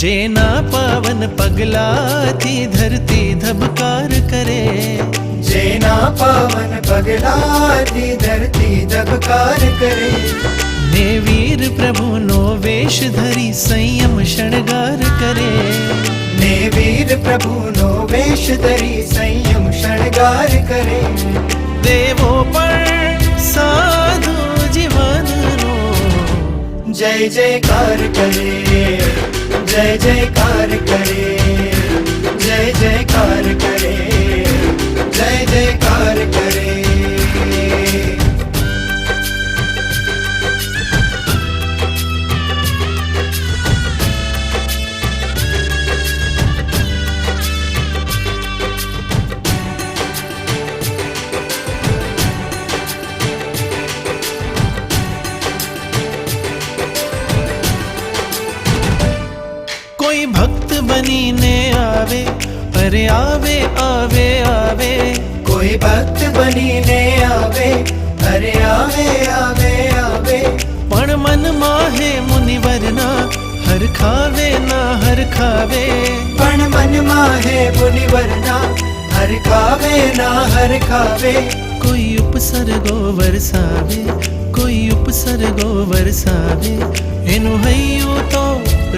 जेना पावन पगला थी धरती धबकार करे। जेना पावन पगला थी धरती धबकार करे। ने वीर प्रभु नो वेश धरी संयम शणगार करे। ने वीर प्रभु नो वेश धरी संयम शणगार करे। देवो पर साधु जीवन रो। जय जयकार करे। जय जयकार करे जय जयकार करे जय जयकार कोई भक्त बनी ने आवे अरे आवे आवे आवे। कोई भक्त बनी ने आवे अरे आवे आवे आवे। पण मन माहे मुनिवर ना हर खावे ना हर खावे। पण मन माहे मुनि वरना हर खावे ना हर खावे। कोई उपसर्गो वरसावे कोई उपसर्गो वरसावे એનું હૈયું તો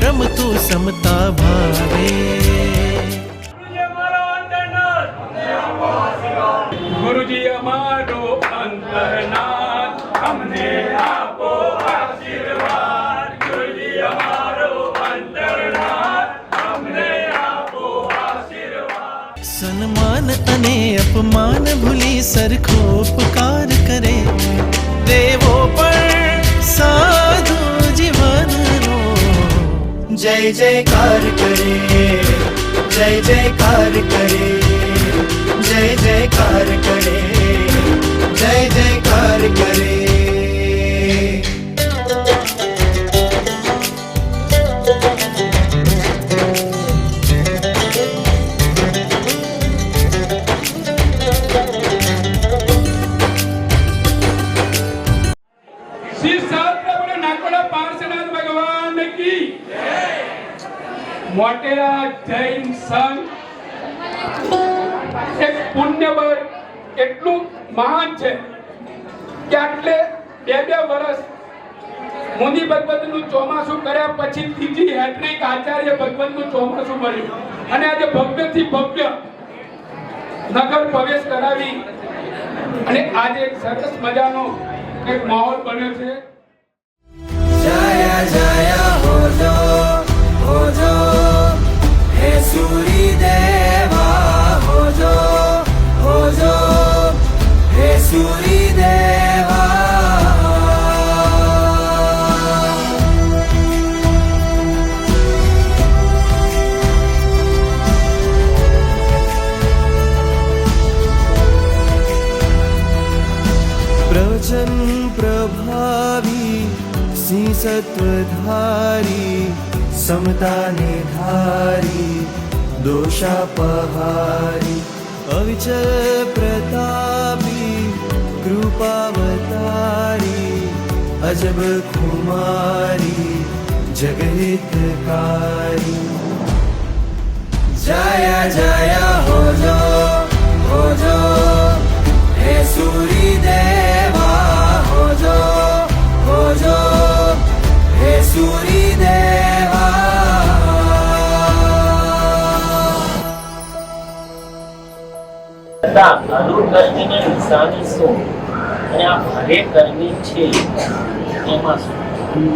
રમતું સમતા ભાવે ગુરુજી અમારો અંતરનાથ ગુરુજી અમારો અંતરનાથ અમને આપો આશીર્વાદ ગુરુજી અમારો અંતરનાથ અમને આપો આશીર્વાદ સન્માન અને અપમાન ભૂલી સરખો ઉપકાર કરે जय जय कार करे जय जय कार करे। મોટેરા જૈન સંઘ એક પુણ્યબળ એટલું મહાન છે કે આટલે બે બે વર્ષ મુનિ ભગવતનું ચોમાસું કર્યા પછી ત્રીજી હેટ્રિક આચાર્ય ભગવતનું ચોમાસું મળ્યું. અને આજે ભવ્યથી ભવ્ય નગર પ્રવેશ કરાવી. અને આજે એક સરસ મજાનો એક માહોલ બન્યો છે. જય જય હોજો હોજો वाे सूर्यदेवा प्रचन प्रभाधारी समतानि धारी। दोषापहारि अविचल प्रतापी कृपावतारी अजब कुमारी जगहितकारी जाया जाया हो जो हो जो છતાં અનુર ગરમીની નિશાની શું અને આ ભારે કર્મી છે એમાં શું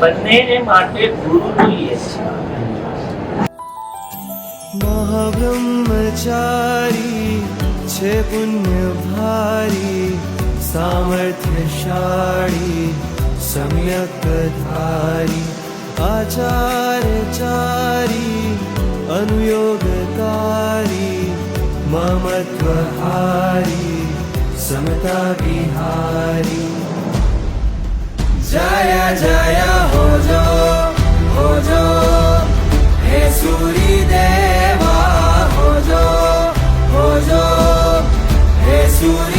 બંનેને માટે ગુરુ જોઈએ છે. મહાબ્રહ્મચારી છે પુણ્ય ભારી સામર્થ્યશાળી સમ્યક ધારી આચાર્યચારી અનુયોગકારી ममत्वहारी समता विहारी जय जय हो जो हो जो हे सूरी देवा हो जो हो जो हे सूरी